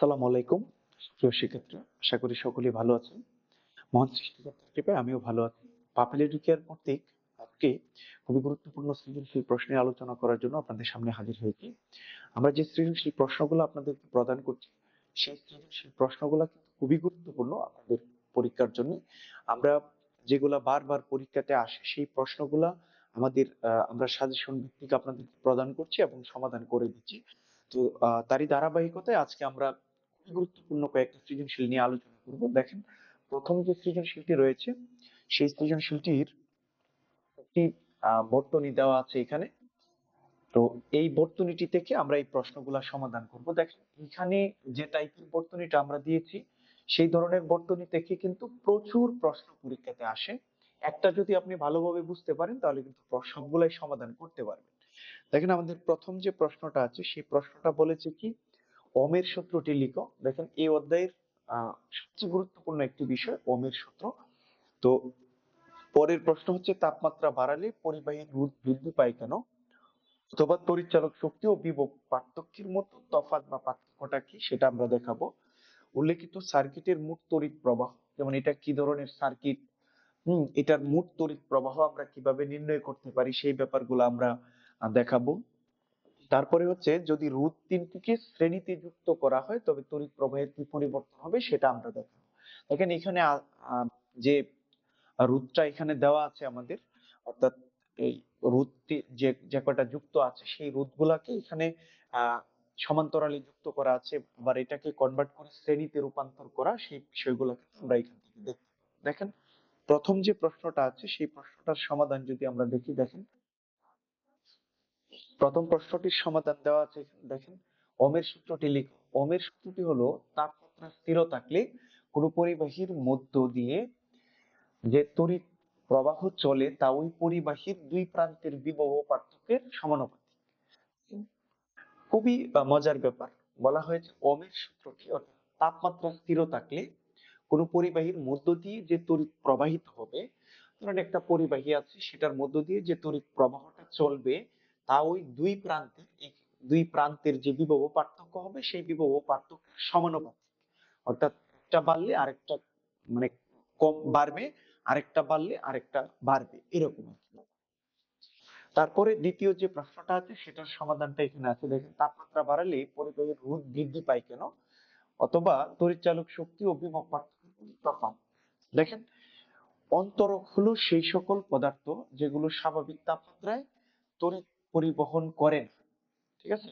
আসসালামু আলাইকুম। প্রিয় শিক্ষার্থী, আশা করি সকলেই ভালো আছেন। মহান সৃষ্টিকর্তার কৃপায় আমিও ভালো আছি। পাপেল এডুকেয়ার কর্তৃক আজকে খুবই গুরুত্বপূর্ণ সৃজনশীল প্রশ্নের আলোচনা করার জন্য আপনাদের সামনে হাজির হয়েছি। আমরা যে সৃজনশীল প্রশ্নগুলো আপনাদেরকে প্রদান করছি, সেই সৃজনশীল প্রশ্নগুলো কিন্তু খুবই গুরুত্বপূর্ণ আপনাদের পরীক্ষার জন্য। আমরা যেগুলা বারবার পরীক্ষাতে আসে, সেই প্রশ্নগুলা আমাদের আমরা সাজেশন ভিত্তিক আপনাদেরকে প্রদান করছি এবং সমাধান করে দিচ্ছি। তো তারই ধারাবাহিকতায় আজকে আমরা গুরুত্বপূর্ণ কয়েকটা সৃজনশীল নিয়ে আলোচনা করব। দেখেন, প্রথম যে সৃজনশীলটি রয়েছে, সেই সৃজনশীলটির একটি বর্তনী দেওয়া আছে এখানে। তো এই বর্তনীটি থেকে আমরা এই প্রশ্নগুলা সমাধান করব। দেখেন, এখানে যে টাইপের বর্তনীটা আমরা দিয়েছি, সেই ধরনের বর্তনী থেকে কিন্তু প্রচুর প্রশ্ন পরীক্ষাতে আসে। একটা যদি আপনি ভালোভাবে বুঝতে পারেন, তাহলে কিন্তু সবগুলাই সমাধান করতে পারবেন। দেখেন, আমাদের প্রথম যে প্রশ্নটা আছে, সেই প্রশ্নটা বলেছে কি ওমের সূত্রটি লিখো দেখেন এই অধ্যায়ের সবচেয়ে গুরুত্বপূর্ণ একটি বিষয়, ওমের সূত্র। তো, পরের প্রশ্ন হচ্ছে, তাপমাত্রা বাড়ালে পরিবাহী বৃদ্ধি পায় কেন? অথবা তড়িৎচালক শক্তি ও বিভব পার্থক্যের মতো তফাৎ বা পার্থক্যটা কি? সেটা আমরা দেখাবো। উল্লেখিত সার্কিটের মোট তড়িৎ প্রবাহ, যেমন এটা কি ধরনের সার্কিট? হম, এটার মোট তড়িৎ প্রবাহ আমরা কীভাবে নির্ণয় করতে পারি? সেই ব্যাপারগুলো আমরা দেখাবো। তারপরে হচ্ছে যদি রোধ তিনটিকে শ্রেণীতে যুক্ত করা হয়, তবে তড়িৎ প্রবাহের কি পরিবর্তন হবে সেটা আমরা দেখাবো। দেখেন এখানে যে রোধটা এখানে দেওয়া আছে আমাদের, অর্থাৎ এই রোধটি যে যে কয়টা যুক্ত আছে, সেই রোধগুলাকে এখানে সমান্তরালে যুক্ত করা আছে, আবার এটাকে কনভার্ট করে শ্রেণীতে রূপান্তর করা, সেই বিষয়গুলো কিন্তু আমরা এখান থেকে দেখতে দেখেন, প্রথম যে প্রশ্নটা আছে, সেই প্রশ্নটার সমাধান যদি আমরা দেখি, দেখেন। প্রথম প্রশ্নটির সমাধান দেওয়া আছে দেখেন। ওমের সূত্রটি লিখো। ওমের সূত্রটি হলো তাপমাত্রা স্থির থাকলে কোনো পরিবাহীর মধ্য দিয়ে যে তড়িৎ প্রবাহ চলে, তা ওই পরিবাহীর দুই প্রান্তের বিভব পার্থক্যের সমানুপাতিক। খুবই মজার ব্যাপার। বলা হয়েছে ওমের সূত্রটি, অর্থাৎ তাপমাত্রা স্থির থাকলে কোনো পরিবাহীর মধ্য দিয়ে যে তড়িৎ প্রবাহিত হবে, ধরেন একটা পরিবাহী আছে, সেটার মধ্য দিয়ে যে তড়িৎ প্রবাহটা চলবে তা ওই দুই প্রান্তের দুই প্রান্তের যে বিভব পার্থক্য হবে, সেই বিভব পার্থক্য সমানুপাতিক। অর্থাৎ একটা বাড়লে আরেকটা মানে কম বাড়বে, আরেকটা বাড়লে আরেকটা বাড়বে, এরকম তারপরে দ্বিতীয় যে প্রশ্নটা আছে, সেটার সমাধানটা এখানে আছে। দেখেন, তাপমাত্রা বাড়ালে পরিবাহীর রোধ বৃদ্ধি পায় কেন? অথবা তড়িৎচালক শক্তি ও বিভব পার্থক্যের কোনো দেখেন, অন্তরক হলো সেই সকল পদার্থ যেগুলো স্বাভাবিক তাপমাত্রায় তড়িৎ পরিবহন করে না ঠিক আছে?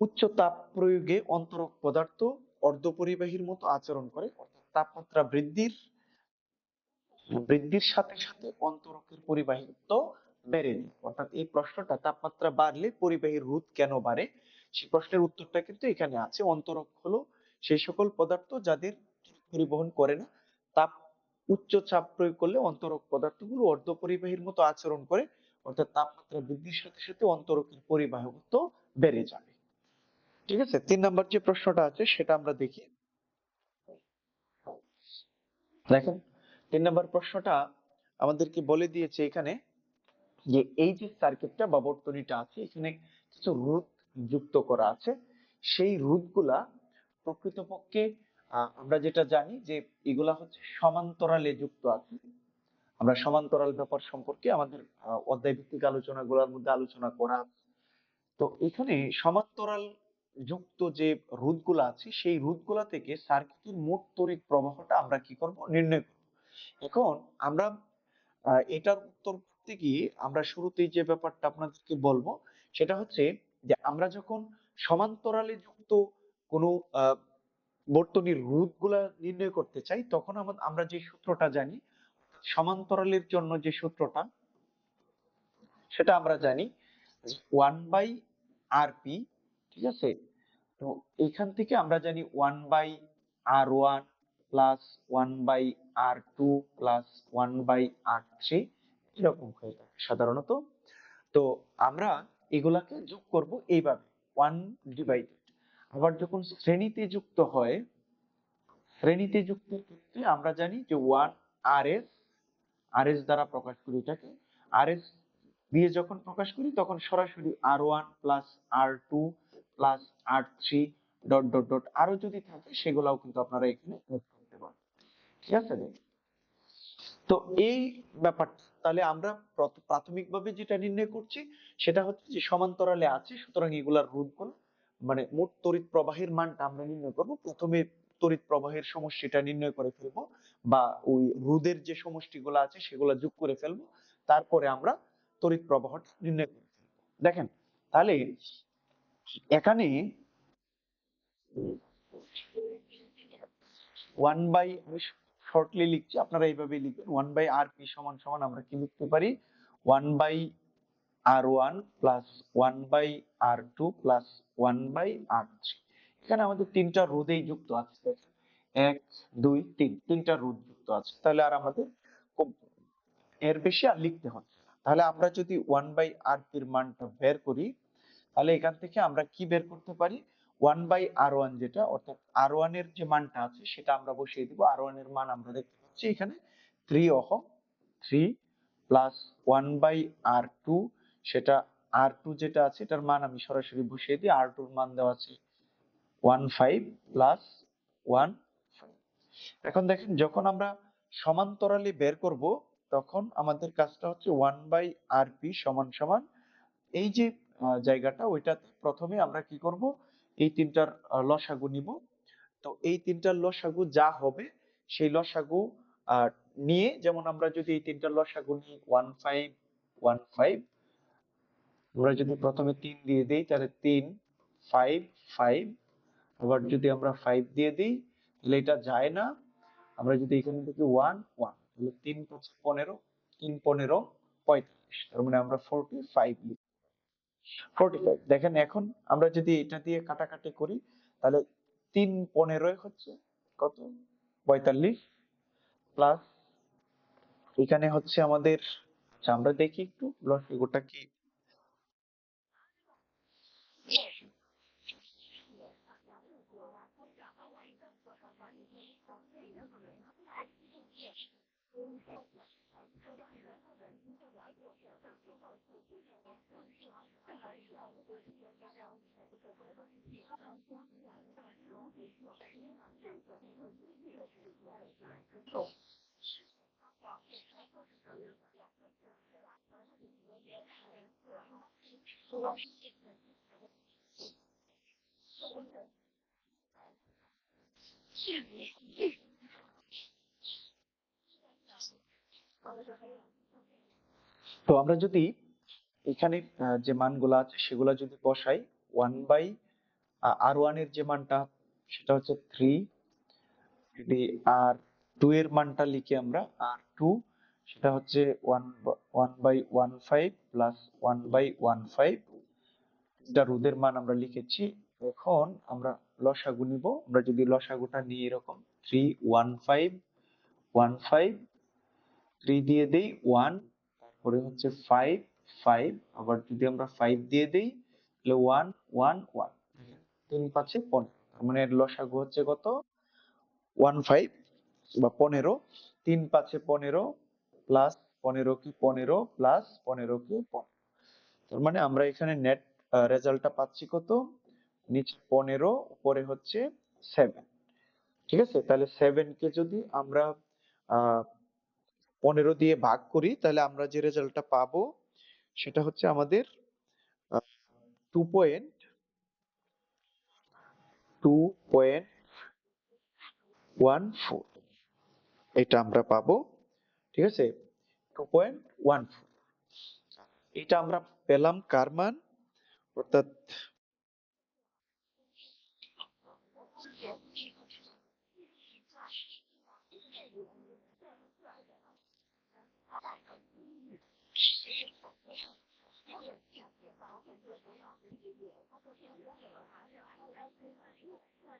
উচ্চ তাপ প্রয়োগে অন্তরক পদার্থ অর্ধপরিবাহীর মতো আচরণ করে তাপমাত্রা বৃদ্ধির বৃদ্ধির সাথে সাথে অন্তরকের পরিবাহিত্ব বেড়ে যায়। অর্থাৎ এই প্রশ্নটা তাপমাত্রা বাড়লে পরিবাহীর রোধ কেন বাড়ে? সেই প্রশ্নের উত্তরটা কিন্তু এখানে আছে। অন্তরক হলো সেই সকল পদার্থ যাদের পরিবহন করে না। তাপ উচ্চ চাপ প্রয়োগ করলে অন্তরক পদার্থগুলো অর্ধপরিবাহীর মতো আচরণ করে। অর্থাৎ তাপমাত্রা বৃদ্ধির সাথে সাথে অন্তরকের পরিবাহত্ব বেড়ে যাবে। ঠিক আছে? তিন নাম্বার যে প্রশ্নটা আছে, সেটা আমরা দেখি। দেখেন, তিন নাম্বার প্রশ্নটা আমাদেরকে বলে দিয়েছে এখানে যে, এই যে সার্কিটটা বা বর্তনীটা আছে, এখানে কিছু রোধ যুক্ত করা আছে। সেই রোধগুলা প্রকৃতপক্ষে আমরা যেটা জানি যে, এগুলা হচ্ছে সমান্তরালে যুক্ত আছে। আমরা সমান্তরাল ব্যাপার সম্পর্কে আমাদের অধ্যায় ভিত্তিক আলোচনাগুলোর মধ্যে আলোচনা করা তো এখানে সমান্তরাল যুক্ত যে রোধগুলো আছে, সেই রোধগুলা থেকে সার্কিটের মোট তড়িৎ প্রবাহটা আমরা কি করব? নির্ণয় করব। এখন আমরা এটার উত্তর করতে গিয়ে আমরা শুরুতেই যে ব্যাপারটা আপনাদেরকে বলব, সেটা হচ্ছে যে আমরা যখন সমান্তরালে যুক্ত কোনো বর্তনীর রোধগুলা নির্ণয় করতে চাই, তখন আমরা যে সূত্রটা জানি সমান্তরালের জন্য যে সূত্রটা, সেটা আমরা জানি ওয়ান বাই আর পি ঠিক আছে? তো এখান থেকে আমরা জানি one by R one plus one by R two plus one by R three এরকম হয়ে থাকে সাধারণত। তো আমরা এগুলাকে যোগ করব এইভাবে ওয়ান ডিভাইডেড আবার যখন শ্রেণীতে যুক্ত হয়, শ্রেণীতে যুক্ত ক্ষেত্রে আমরা জানি যে one R S R S দ্বারা প্রকাশ করি এটাকে। আর এস দিয়ে যখন প্রকাশ করি, তখন সরাসরি R one plus R two plus R three dot dot dot আরও যদি থাকে, সেগুলাও কিন্তু আপনারা এখানে করতে পারেন ঠিক আছে তো এই ব্যাপারটা তাহলে আমরা প্র- প্রাথমিকভাবে যেটা নির্ণয় করছি, সেটা হচ্ছে যে সমান্তরালে আছে, সুতরাং এগুলার রোধগুলো মানে মোট তড়িৎ প্রবাহের মানটা আমরা নির্ণয় করব। প্রথমে তড়িৎ প্রবাহের সমষ্টিটা নির্ণয় করে ফেলব বা ওই রোধের যে সমষ্টিগুলো আছে সেগুলো যোগ করে ফেলব, তারপরে আমরা তড়িৎ প্রবাহটা নির্ণয় করে ফেলব। দেখেন, তাহলে এখানে ওয়ান বাই আমি শর্টলি লিখছি, আপনারা এইভাবে লিখবেন ওয়ান বাই আর পি সমান সমান আমরা কি লিখতে পারি? One by R one plus one by R two plus one by R three এখানে আমাদের তিনটা রোধেই যুক্ত আছে। এক, দুই, তিন, তিনটা রোধ যুক্ত আছে। তাহলে আর আমাদের এর বেশি আর লিখতে না। তাহলে আমরা যদি ওয়ান বাই আর পির মানটা বের করি, তাহলে এখান থেকে আমরা কি বের করতে পারি? ওয়ান বাই আর ওয়ান যেটা, অর্থাৎ আর ওয়ানের যে মানটা আছে, সেটা আমরা বসিয়ে দিব। আর ওয়ানের মান আমরা দেখতে পাচ্ছি এখানে three ohm three plus one by R two সেটা আর টু যেটা আছে, এটার মান আমি সরাসরি বসিয়ে দিই। আর টুর মান দেওয়া আছে ওয়ান ফাইভ প্লাস ওয়ান এখন দেখেন, যখন আমরা সমান্তরালে বের করব, তখন আমাদের কাজটা হচ্ছে ওয়ান বাই আর পি সমান সমান। এই যে জায়গাটা ওইটাতে প্রথমে আমরা কি করব? এই তিনটার লসাগু নিব। তো এই তিনটার লসাগু যা হবে, সেই লসাগু নিয়ে যেমন আমরা যদি এই তিনটার লসাগু নিই ওয়ান ফাইভ ওয়ান ফাইভ আমরা যদি প্রথমে তিন দিয়ে দিই, তাহলে তিন ফাইভ ফাইভ আবার যদি আমরা ফাইভ দিয়ে দিই, তাহলে এটা যায় না। আমরা যদি এখানে থেকে ওয়ান ওয়ান তাহলে তিন পনেরো তিন পনেরো, পঁয়তাল্লিশ। তার মানে আমরা ফোরটি ফাইভ ফোরটি ফাইভ দেখেন এখন আমরা যদি এটা দিয়ে কাটাকাটি করি, তাহলে তিন পনেরোই হচ্ছে কত? পঁয়তাল্লিশ প্লাস এখানে হচ্ছে আমাদের আচ্ছা আমরা দেখি একটু লসগোটা কি? তো আমরা যদি এখানে যে মানগুলো আছে সেগুলো যদি বসাই ওয়ান বাই আর ওয়ানের যে মানটা সেটা হচ্ছে থ্রি আর টু এর মানটা লিখি আমরা, আর টু সেটা হচ্ছে one one by one five plus one by one five এটা রোধের মান আমরা লিখেছি। এখন আমরা লসাগু নিব, আমরা যদি লসাগুটা নিই এরকম three one five one five three দিয়ে দেই ওয়ান তারপরে হচ্ছে ফাইভ ফাইভ আবার যদি আমরা ফাইভ দিয়ে দেই, তাহলে ওয়ান ওয়ান ওয়ান তিন পাঁচে পনেরো। মানে লসাগু হচ্ছে কত? ওয়ান ফাইভ বা পনেরো। তিন পাঁচে পনেরো প্লাস পনেরো কি পনেরো প্লাস পনেরো কি পনেরো। তার মানে আমরা এখানে নেট রেজাল্টটা পাচ্ছি কত? নিচে পনেরো, উপরে হচ্ছে সেভেন ঠিক আছে? তাহলে সেভেন কে যদি আমরা পনেরো দিয়ে ভাগ করি, তাহলে আমরা যে রেজাল্টটা পাবো, সেটা হচ্ছে আমাদের two point two point one four এটা আমরা পাবো, ঠিক আছে? টু পয়েন্ট ওয়ান ফোর এটা আমরা পেলাম কার মান? অর্থাৎ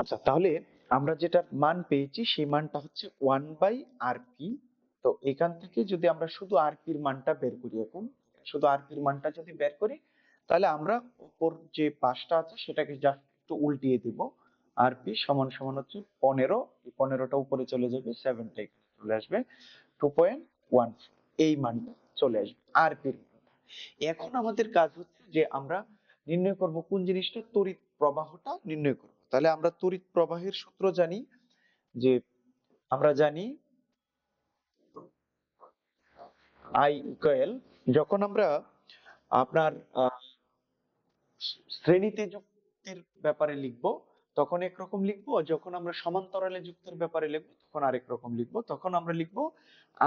আচ্ছা তাহলে আমরা যেটা মান পেয়েছি, সেই মানটা হচ্ছে ওয়ান বাই আর পি তো এখান থেকে যদি আমরা শুধু আর পির মানটা বের করি এখন, শুধু আর পির মানটা যদি বের করি, তাহলে আমরা উপর যে পাশটা আছে, সেটাকে জাস্ট একটু উল্টিয়ে দিব। আর পি সমান সমান হচ্ছে পনেরো, এই পনেরোটা উপরে চলে যাবে সেভেনটা চলে আসবে টু পয়েন্ট ওয়ান এই মানটা। চলে আসবে, আর পির এখন আমাদের কাজ হচ্ছে যে আমরা নির্ণয় করব কোন জিনিসটা তড়িৎ প্রবাহটা নির্ণয় করব। তাহলে আমরা তড়িৎ প্রবাহের সূত্র জানি যে আমরা জানি আই ইকুয়াল যখন আমরা আপনার শ্রেণীতে যুক্তির ব্যাপারে লিখব, তখন একরকম লিখব যখন আমরা সমান্তরালে যুক্তের ব্যাপারে লিখব, তখন আরেক রকম লিখব, তখন আমরা লিখব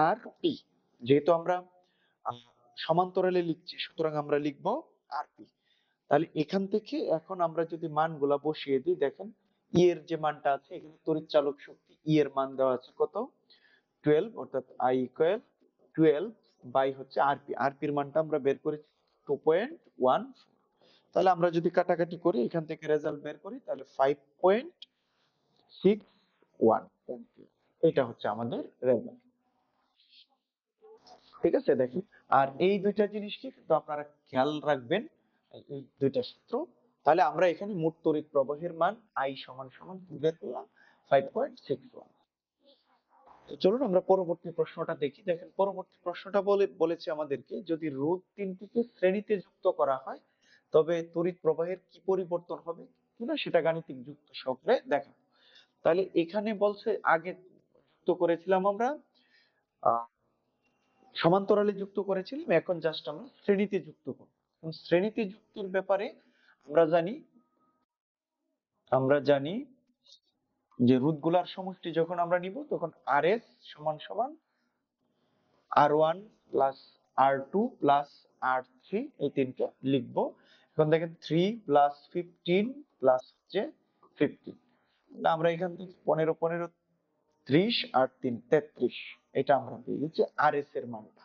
আর পি যেহেতু আমরা সমান্তরালে লিখছি, সুতরাং আমরা লিখব আর পি তাহলে এখান থেকে এখন আমরা যদি মানগুলা বসিয়ে দিই, দেখেন ই এর যে মানটা আছে, এখানে তড়িৎ চালক শক্তি ই এর মান দেওয়া আছে কত? টুয়েলভ অর্থাৎ আই ইকুয়াল টুয়েলভ বাই হচ্ছে আরপি আরপির মানটা আমরা বের করেছি টু পয়েন্ট ওয়ান তাহলে আমরা যদি কাটাকাটি করি, এখান থেকে রেজাল্ট বের করি, তাহলে ফাইভ পয়েন্ট সিক্স ওয়ান এটা হচ্ছে আমাদের রেজাল্ট ঠিক আছে, দেখি। আর এই দুইটা জিনিসকে কিন্তু আপনারা খেয়াল রাখবেন এই দুইটা সূত্র। তাহলে আমরা এখানে মোট তড়িৎ প্রবাহের মান আই সমান সমান কি বের করলাম ফাইভ পয়েন্ট সিক্স ওয়ান চলুন আমরা পরবর্তী প্রশ্নটা দেখি। দেখেন পরবর্তী প্রশ্নটা বলে বলেছে আমাদেরকে যদি রোধ তিনটিকে শ্রেণীতে যুক্ত করা হয় তবে তড়িৎ প্রবাহের কি পরিবর্তন হবে? কিনা সেটা গাণিতিক যুক্ত সহকারে দেখা তাহলে এখানে বলছে আগে যুক্ত করেছিলাম আমরা আহ, সমান্তরালে যুক্ত করেছিলাম, এখন জাস্ট আমরা শ্রেণীতে যুক্ত করব। শ্রেণীতে যুক্তর ব্যাপারে আমরা জানি আমরা জানি যে রুটগুলার সমষ্টি যখন আমরা নিব, তখন আর এস সমান সমান R one plus R two plus R three এই তিনটা লিখব। এখন দেখেন থ্রি প্লাস ফিফটিন প্লাস হচ্ছে ফিফটিন আমরা এখান থেকে পনেরো পনেরো, ত্রিশ, আর তিন, তেত্রিশ। এটা আমরা পেয়ে গেছি আর এস এর মানটা।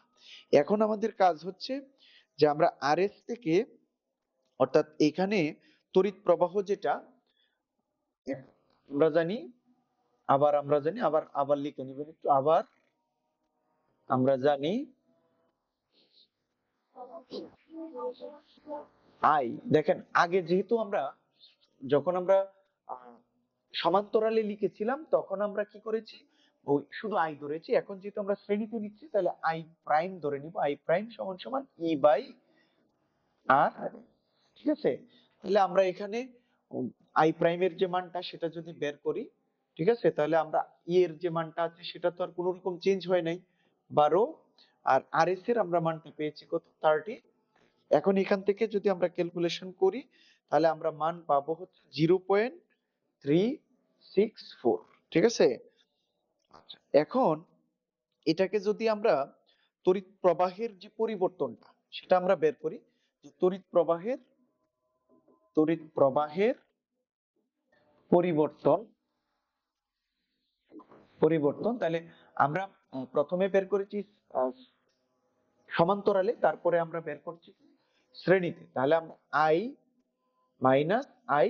এখন আমাদের কাজ হচ্ছে যে আমরা আর এস থেকে অর্থাৎ এখানে তড়িৎ প্রবাহ যেটা, আমরা জানি, আবার আমরা জানি, আবার আবার লিখে নিবেন একটু, আবার আমরা জানি আই দেখেন আগে যেহেতু আমরা যখন আমরা সমান্তরালে লিখেছিলাম, তখন আমরা কি করেছি? ওই শুধু আই ধরেছি, এখন যেহেতু আমরা শ্রেণীতে নিচ্ছি, তাহলে আই প্রাইম ধরে নিব। আই প্রাইম সমান সমান ই বাই আর ঠিক আছে? তাহলে আমরা এখানে আই প্রাইমের যে মানটা সেটা যদি বের করি, ঠিক আছে? তাহলে আমরা ই এর যে মানটা আছে, সেটা তো আর কোনো রকম চেঞ্জ হয় নাই। বারো। আর আর এস এর আমরা মানটা পেয়েছি কত? থার্টি এখন এখান থেকে যদি আমরা ক্যালকুলেশন করি, তাহলে আমরা মান পাবো হচ্ছে zero point three six four ঠিক আছে? এখন এটাকে যদি আমরা তড়িৎ প্রবাহের যে পরিবর্তনটা, সেটা আমরা বের করি যে তড়িৎ প্রবাহের তড়িৎ প্রবাহের পরিবর্তন পরিবর্তন, তাহলে আমরা প্রথমে বের করেছি সমান্তরালে, তারপরে আমরা বের করছি শ্রেণীতে। তাহলে আই মাইনাস আই,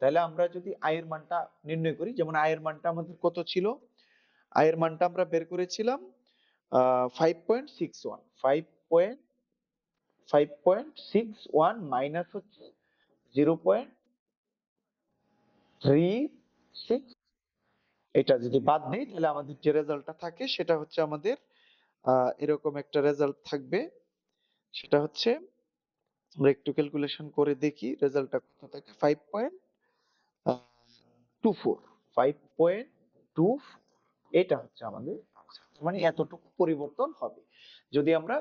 তাহলে আমরা যদি আই এর মানটা নির্ণয় করি, যেমন আই এর মানটা আমাদের কত ছিল? আই এর মানটা আমরা বের করেছিলাম five point six one five point five point six one minus হচ্ছে জিরো পয়েন্ট থ্রি সিক্স এটা যদি বাদ দিই, তাহলে আমাদের যে রেজাল্টটা থাকে, সেটা হচ্ছে আমাদের এরকম একটা রেজাল্ট থাকবে। সেটা হচ্ছে, আমরা একটু ক্যালকুলেশন করে দেখি রেজাল্টটা কত থাকে five point two four five point two এটা হচ্ছে আমাদের মানে এতটুকু পরিবর্তন হবে। যদি আমরা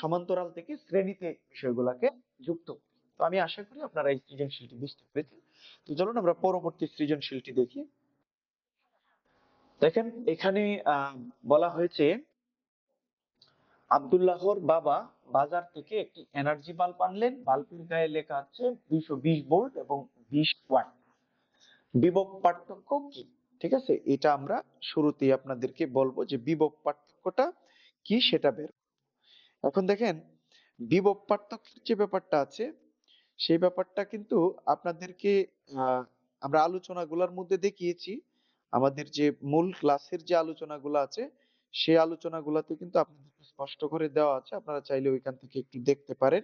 সমান্তরাল থেকে শ্রেণীতে বিষয়গুলোকে যুক্ত। তো আমি আশা করি আপনারা এই সৃজনশীলটি বুঝতে পেরেছেন। তো চলুন আমরা পরবর্তী সৃজনশীলটি দেখি। দেখেন, এখানে বলা হয়েছে, আব্দুল্লাহর বাবা বাজার থেকে একটি এনার্জি বাল্ব আনলেন। বাল্বের গায়ে লেখা আছে দুইশো বিশ ভোল্ট এবং বিশ ওয়াট। বিভব পার্থক্য কি? ঠিক আছে? এটা আমরা শুরুতেই আপনাদেরকে বলব যে বিভব পার্থক্যটা কি সেটা বের এখন দেখেন, বিভব পার্থক্যের যে ব্যাপারটা আছে, সেই ব্যাপারটা কিন্তু আপনাদেরকে আমরা আলোচনাগুলোর মধ্যে দেখিয়েছি। আমাদের যে মূল ক্লাসের যে আলোচনাগুলো আছে, সেই আলোচনাগুলোতে কিন্তু আপনাদেরকে স্পষ্ট করে দেওয়া আছে। আপনারা চাইলে ওইখান থেকে একটু দেখতে পারেন।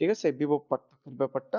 ঠিক আছে? বিভব পার্থক্যের ব্যাপারটা।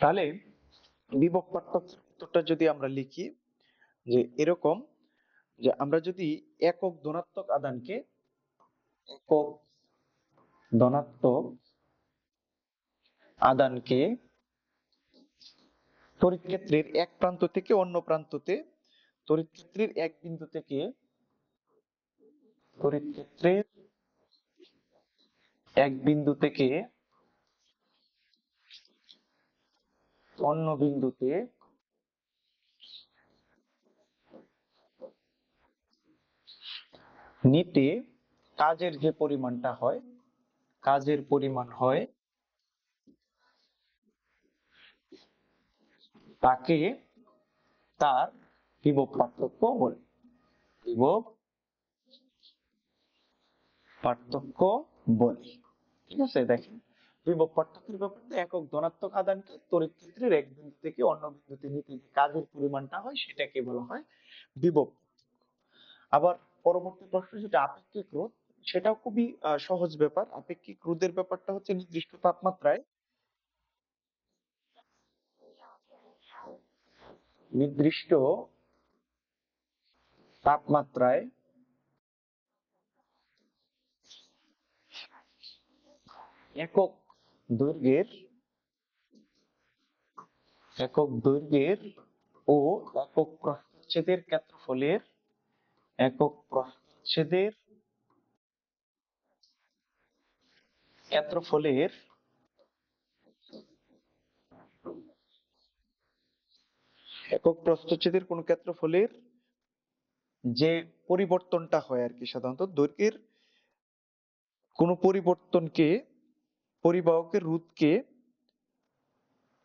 তাহলে বিভব পার্থক্যের উত্তরটা যদি আমরা লিখি, যে এরকম যে আমরা যদি একক ধনাত্মক আদানকে একক ধনাত্মক আদানকে তড়িৎ ক্ষেত্রের এক প্রান্ত থেকে অন্য প্রান্ততে তড়িৎ ক্ষেত্রের এক বিন্দু থেকে তড়িৎ ক্ষেত্রের এক বিন্দু থেকে অন্য বিন্দুতে নিতে কাজের যে পরিমাণটা হয় কাজের পরিমাণ হয়, তাকে তার বিভব পার্থক্য বলে। বিভব পার্থক্য বলে। ঠিক আছে, দেখেন। বিভব পার্থক্যের ব্যাপারে একক ধনাত্মক আদানকে তড়িৎ ক্ষেত্রের এক বিন্দু থেকে অন্য বিন্দুতে নিতে যে কাজের পরিমাণটা হয়, সেটাকে বলা হয় বিভব আবার পরবর্তী প্রশ্ন, যেটা আপেক্ষিক রোধ সেটাও খুবই সহজ ব্যাপার। আপেক্ষিক রোধের ব্যাপারটা হচ্ছে নির্দিষ্ট তাপমাত্রায়। নির্দিষ্ট তাপমাত্রায় একক দৈর্ঘ্যের একক দৈর্ঘ্যের ও একক প্রস্থচ্ছেদের ক্ষেত্রফলের, একক প্রস্থচ্ছেদের ক্ষেত্রফলের একক প্রস্থচ্ছেদের কোন ক্ষেত্রফলের যে পরিবর্তনটা হয় আর কি সাধারণত দৈর্ঘ্যের কোন পরিবর্তনকে, পরিবাহকের রোধকে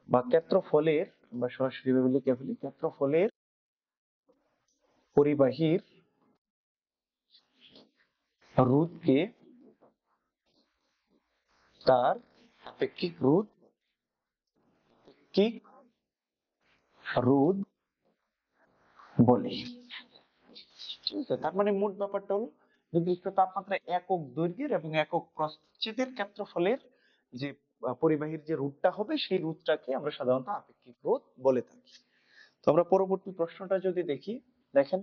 বা ক্ষেত্রফলের, বা সরাসরি ভাবে লিখে ফেলি, ক্ষেত্রফলের পরিবাহীর রোধকে তার আপেক্ষিক রোধ আপেক্ষিক রোধ বলে। তার মানে মোট ব্যাপারটা হলো নির্দিষ্ট তাপমাত্রায় একক দৈর্ঘ্যের এবং একক প্রস্থচ্ছেদের ক্ষেত্রফলের যে পরিবাহীর যে রোধটা হবে, সেই রোধটাকে আমরা সাধারণত আপেক্ষিক রোধ বলে থাকি। তো আমরা পরবর্তী প্রশ্নটা যদি দেখি, দেখেন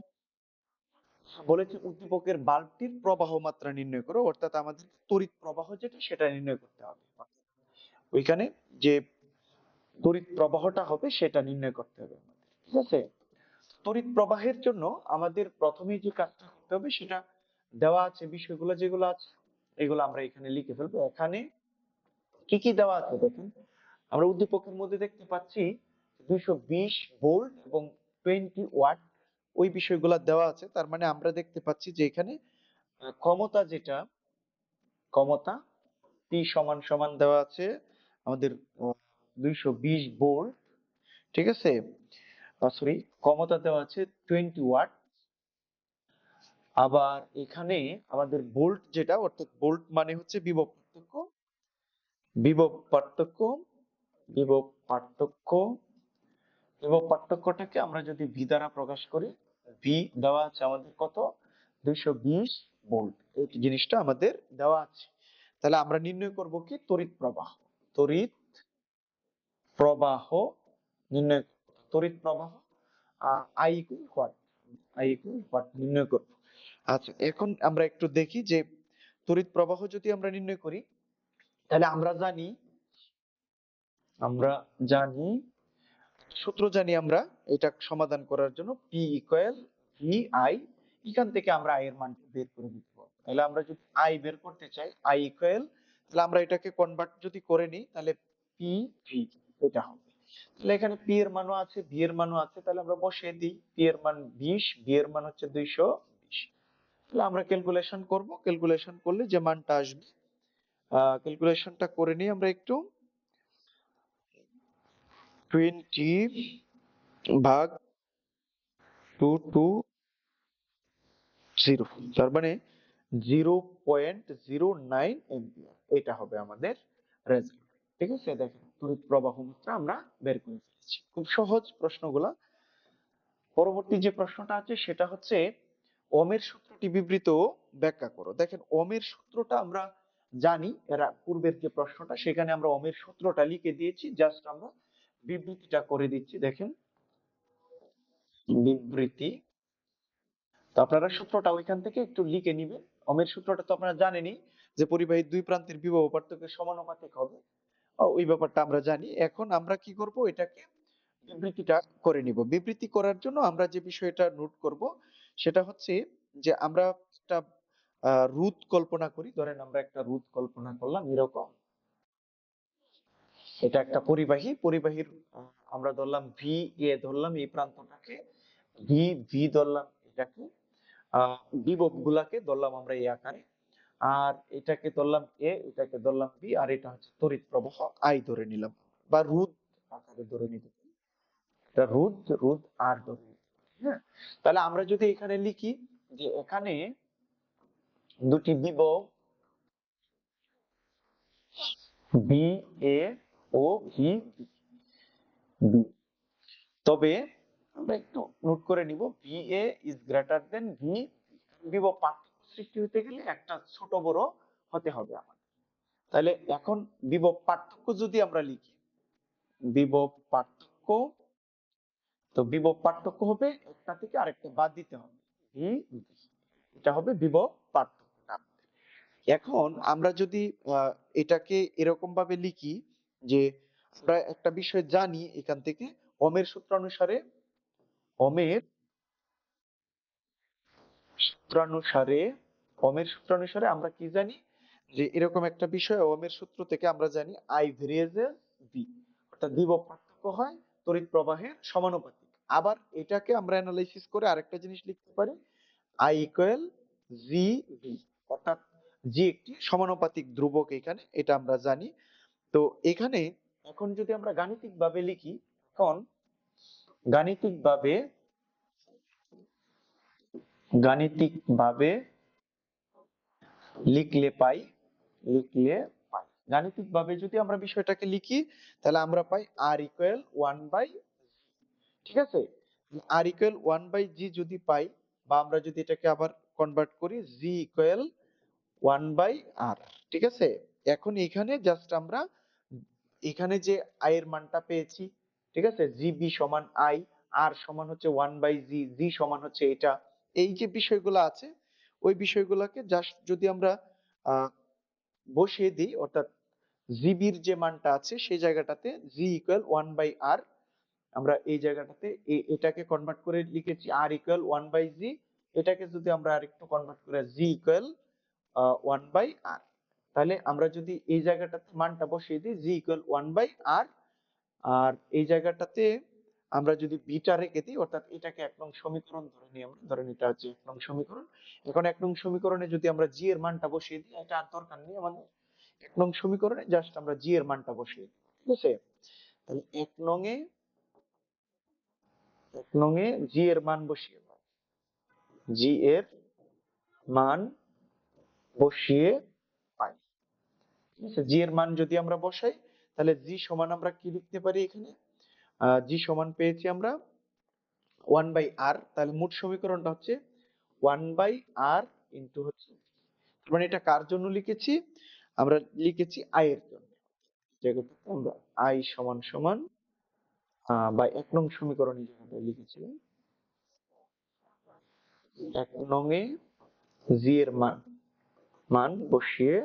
বলেছে উদ্দীপকের বাল্বটির প্রবাহ মাত্রা নির্ণয় করো, অর্থাৎ আমাদের তড়িৎ প্রবাহ যেটা, সেটা নির্ণয় করতে হবে। ওইখানে যে তড়িৎ প্রবাহটা হবে, সেটা নির্ণয় করতে হবে ঠিক আছে? তড়িৎ প্রবাহের জন্য আমাদের প্রথমেই যে কাজটা করতে হবে, সেটা দেওয়া আছে বিষয়গুলো যেগুলো আছে, এগুলো আমরা এখানে লিখে ফেলব। এখানে কি কি দেওয়া আছে দেখেন? আমরা উদ্দীপকের মধ্যে দেখতে পাচ্ছি দুইশো বিশ ভোল্ট এবং টোয়েন্টি ওয়াট ওই বিষয়গুলো দেওয়া আছে। তার মানে আমরা দেখতে পাচ্ছি যে এখানে ক্ষমতা যেটা, ক্ষমতা P সমান সমান দেওয়া আছে আমাদের দুইশো বিশ ভোল্ট ঠিক আছে? সরি ক্ষমতা দেওয়া আছে টোয়েন্টি ওয়াট। আবার এখানে আমাদের বোল্ট যেটা, অর্থাৎ বোল্ট মানে হচ্ছে বিভব পার্থক্য বিভব পার্থক্য বিভব পার্থক্য, বিভব পার্থক্যটাকে আমরা যদি ভি দ্বারা প্রকাশ করি ভি দেওয়া আছে আমাদের কত? দুইশো বিশ ভোল্ট। এই জিনিসটা আমাদের দেওয়া আছে। তাহলে আমরা নির্ণয় করব কি? তড়িৎ প্রবাহ। তড়িৎ প্রবাহ নির্ণয় তড়িৎ প্রবাহ I equal what I equal what নির্ণয় করব। আচ্ছা এখন আমরা একটু দেখি যে তড়িৎ প্রবাহ যদি আমরা নির্ণয় করি, তাহলে আমরা জানি আমরা জানি সূত্র জানি আমরা এটা সমাধান করার জন্য পি ইকুয়াল ভি আই এখান থেকে আমরা আই এর মানটা বের করে দিতে পারব। তাহলে আমরা যদি আই বের করতে চাই আই ইকুয়াল তাহলে আমরা এটাকে কনভার্ট যদি করে নিই, তাহলে পি ভি এটা হবে। তাহলে এখানে পি এর মানও আছে ভি এর মানও আছে, তাহলে আমরা বসিয়ে দিই পি এর মান বিশ ভি এর মান হচ্ছে দুইশো বিশ। তাহলে আমরা ক্যালকুলেশন করব ক্যালকুলেশন করলে যে মানটা আসবে ক্যালকুলেশনটা করে নিই আমরা একটু। টোয়েন্টি ভাগ টু টু জিরো, তার মানে zero point zero nine ampere. এটা হবে আমাদের রেজাল্ট ঠিক আছে, দেখেন, তড়িৎ প্রবাহ মাত্রা আমরা বের করে ফেলেছি। খুব সহজ প্রশ্নগুলা। পরবর্তী যে প্রশ্নটা আছে, সেটা হচ্ছে ওমের সূত্রটি বিবৃত ব্যাখ্যা করো। দেখেন ওমের সূত্রটা আমরা জানি, এরা পূর্বের যে প্রশ্নটা, সেখানে আমরা ওমের সূত্রটা লিখে দিয়েছি জাস্ট আমরা বিবৃতিটা করে দিচ্ছি, দেখেন। বিবৃতি। তো আপনারা সূত্রটা ওইখান থেকে একটু লিখে নিবেন। ওমের সূত্রটা তো আপনারা জানেনই যে পরিবাহীর দুই প্রান্তের বিভব পার্থক্য সমানুপাতিক হবে। ওই ব্যাপারটা আমরা জানি। এখন আমরা কি করব? এটাকে বিবৃতিটা করে নিব। বিবৃতি করার জন্য আমরা যে বিষয়টা নোট করব, সেটা হচ্ছে যে আমরা একটা রুট কল্পনা করি। ধরেন আমরা একটা রুট কল্পনা করলাম এরকম। এটা একটা পরিবাহী, পরিবাহীর আমরা ধরলাম ভি এ ধরলাম এই প্রান্তটাকে। ভি ভি ধরলাম এটাকে বিভব গুলাকে ধরলাম আমরা এই আকারে। আর এটাকে ধরলাম এ এটাকে ধরলাম বি আর এটা হচ্ছে তড়িৎ প্রবাহ আই ধরে নিলাম বা রুদ আকারে ধরে নিতে এটা রুদ রুদ আর ধরে হ্যাঁ? তাহলে আমরা যদি এখানে লিখি যে এখানে দুটি বিভব বি এ ও ভি বি। তবে আমরা একটু নোট করে নিব V A is greater than V বিভব পার্থক্য সৃষ্টি হতে গেলে একটা ছোট বড় হতে হবে আমাদের। তাহলে এখন বিভব পার্থক্য যদি আমরা লিখি, বিভব পার্থক্য, তো বিভব পার্থক্য হবে একটা থেকে আরেকটা বাদ দিতে হবে ভি এটা হবে বিভব পার্থক্য এখন আমরা যদি এটাকে এরকম ভাবে লিখি যে আমরা একটা বিষয় জানি এখান থেকে ওমের সূত্র অনুসারে ওমের সূত্রানুসারে ওমের সূত্রানুসারে আমরা কি জানি? যে এরকম একটা বিষয় ওমের সূত্র থেকে আমরা জানি আই ভেরিয়েজেস বি অর্থাৎ বিভব পার্থক্য হয় তড়িৎ প্রবাহের সমানুপাতিক। আবার এটাকে আমরা অ্যানালাইসিস করে আরেকটা জিনিস লিখতে পারি আই ইকুয়াল জি ভি। অর্থাৎ জি একটি সমানুপাতিক ধ্রুবক এখানে এটা আমরা জানি। তো এখানে এখন যদি আমরা গাণিতিক ভাবে লিখি এখন গাণিতিক ভাবে গাণিতিক ভাবে লিখলে পাই লিখলে পাই। গাণিতিক ভাবে যদি আমরা বিষয়টাকে লিখি, তাহলে আমরা পাই আর ইকুয়াল ওয়ান বাই ঠিক আছে? R equal one by G যদি পাই, বা আমরা যদি এটাকে আবার কনভার্ট করি G equal one by R ঠিক আছে? এখন এখানে জাস্ট আমরা এখানে যে আই এর মানটা পেয়েছি, ঠিক আছে? জি বি সমান আই আর সমান হচ্ছে ওয়ান বাই জি জি সমান হচ্ছে এটা। এই যে বিষয়গুলো আছে, ওই বিষয়গুলোকে জাস্ট যদি আমরা বসিয়ে দিই, অর্থাৎ জিবির যে মানটা আছে, সেই জায়গাটাতে G equal one by R আমরা এই জায়গাটাতে এটাকে কনভার্ট করে লিখেছি R equal one by G এটাকে যদি আমরা আরেকটু কনভার্ট করে G equal one by R তাহলে আমরা যদি এই জায়গাটাতে মানটা বসিয়ে দিই G equal one by R আর এই জায়গাটাতে আমরা যদি বিটা রেখে দিই, অর্থাৎ এটাকে এক নং সমীকরণ ধরে নিই আমরা ধরেন এটা হচ্ছে এক নং সমীকরণ। এখন এক নং সমীকরণে যদি আমরা জি এর মানটা বসিয়ে দিই, এটা আর দরকার নেই আমাদের। এক নং সমীকরণে জাস্ট আমরা জি এর মানটা বসিয়ে দিই। ঠিক আছে? তাহলে এক নং এ এক নং এ জি এর মান বসিয়ে জি এর মান বসিয়ে জি এর মান যদি আমরা বসাই, তাহলে জি সমান আমরা কি লিখতে পারি এখানে? জি সমান পেয়েছি আমরা ওয়ান বাই আর তাহলে মোট সমীকরণটা হচ্ছে ওয়ান বাই আর ইন্টু হচ্ছে মানে এটা কার জন্য লিখেছি? আমরা লিখেছি আই এর জন্য। আমরা আই সমান সমান বা এক নং সমীকরণে যেটা লিখেছিলাম, এক নং এ জি এর মান মান বসিয়ে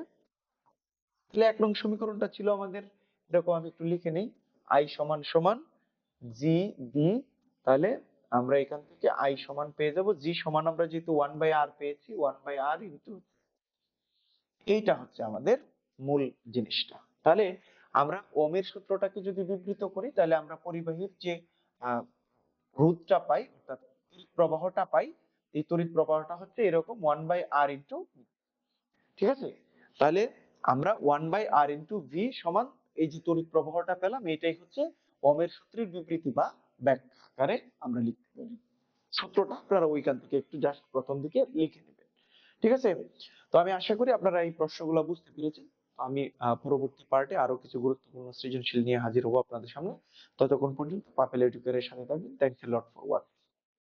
তাহলে এক নং সমীকরণটা ছিল আমাদের এরকম আমি একটু লিখে নেই আই সমান সমান জি বি তাহলে আমরা এখান থেকে আই সমান পেয়ে যাব জি সমান আমরা যেহেতু ওয়ান বাই আর পেয়েছি ওয়ান বাই আর ইন্টু এইটা হচ্ছে আমাদের মূল জিনিসটা। তাহলে আমরা ওমের সূত্রটাকে যদি বিবৃত করি, তাহলে আমরা পরিবাহীর যে রোধটা পাই, অর্থাৎ প্রবাহটা পাই, এই তড়িৎ প্রবাহটা হচ্ছে এরকম ওয়ান বাই আর ইন্টু ঠিক আছে? তাহলে আমরা one by R into V সমান এই যে তড়িৎ প্রবাহটা পেলাম, এটাই হচ্ছে ওমের সূত্রের বিবৃতি বা ব্যাখ্যা আকারে আমরা লিখতে পারি। সূত্রটা আপনারা ওইখান থেকে একটু জাস্ট প্রথম দিকে লিখে নেবেন। ঠিক আছে? তো আমি আশা করি আপনারা এই প্রশ্নগুলো বুঝতে পেরেছেন। আমি পরবর্তী পার্টে আরও কিছু গুরুত্বপূর্ণ সৃজনশীল নিয়ে হাজির হব আপনাদের সামনে। ততক্ষণ পর্যন্ত পাপেল এডুকের থাকবেন। Thanks lot for watch